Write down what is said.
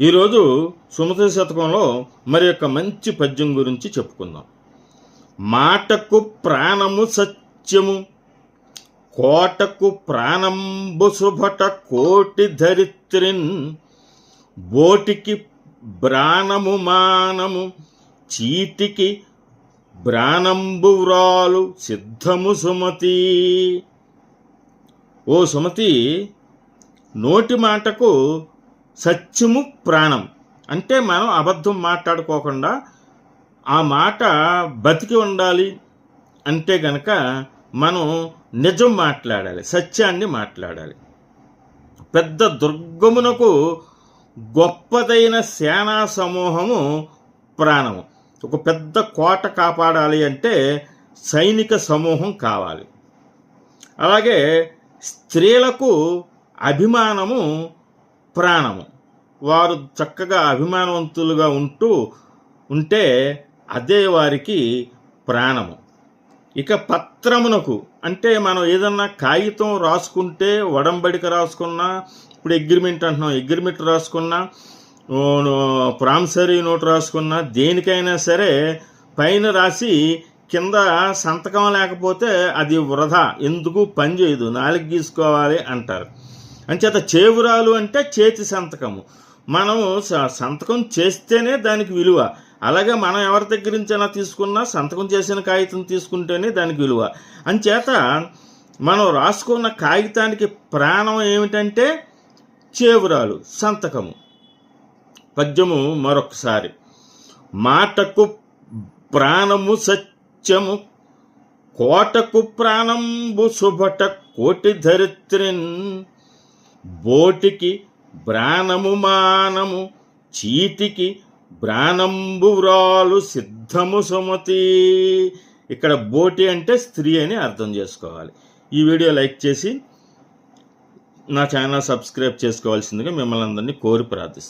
ఈరోజు సుమతి శతకంలో మరి యొక్క మంచి పద్యం గురించి చెప్పుకుందాం. మాటకు ప్రాణము సత్యము కోటకు ప్రాణంబు శుభట కోటి ధరిత్రిన్ బోటికి బ్రాణము మానము చీటికి బ్రాణంబు వ్రాలు సిద్ధము సుమతి. ఓ సుమతి నోటి మాటకు సత్యము ప్రాణం. అంటే మనం అబద్ధం మాట్లాడుకోకుండా ఆ మాట బతికి ఉండాలి అంటే గనక మనం నిజం మాట్లాడాలి సత్యాన్ని మాట్లాడాలి. పెద్ద దుర్గమునకు గొప్పదైన సేనా సమూహము ప్రాణము. ఒక పెద్ద కోట కాపాడాలి అంటే సైనిక సమూహం కావాలి. అలాగే స్త్రీలకు అభిమానము ప్రాణము. వారు చక్కగా అభిమానవంతులుగా ఉంటూ ఉంటే అదే వారికి ప్రాణము. ఇక పత్రమునకు అంటే మనం ఏదన్నా కాగితం రాసుకుంటే వడంబడిక రాసుకున్నా ఇప్పుడు అగ్రిమెంట్ అంటున్నాం అగ్రిమెంట్ రాసుకున్నా ప్రామిసరీ నోట్ రాసుకున్నా దేనికైనా సరే పైన రాసి కింద సంతకం లేకపోతే అది వృధా ఎందుకు పని చేయదు నాలుగు గీసుకోవాలి అంటారు. అంచేత చేవురాలు అంటే చేతి సంతకము. మనము స- సంతకం చేస్తేనే దానికి విలువ. అలాగే మనం ఎవరి దగ్గర నుంచైనా తీసుకున్నా సంతకం చేసిన కాగితం తీసుకుంటేనే దానికి విలువ. అంచేత మనం రాసుకున్న కాగితానికి ప్రాణం ఏమిటంటే చేవురాలు సంతకము. పద్యము మరొకసారి. మాటకు ప్రాణము సత్యము కోటకు ప్రాణంబు శుభట కోటి ధరిత్రిన్ బోటికి బ్రాణము మానము చీటికి బ్రాణంబు వ్రాలు సిద్ధము సుమతి. ఇక్కడ బోటి అంటే స్త్రీ అని అర్థం చేసుకోవాలి. ఈ వీడియో లైక్ చేసి నా ఛానల్ సబ్స్క్రైబ్ చేసుకోవాల్సిందిగా మిమ్మల్ని అందరినీ కోరి ప్రార్థిస్తాను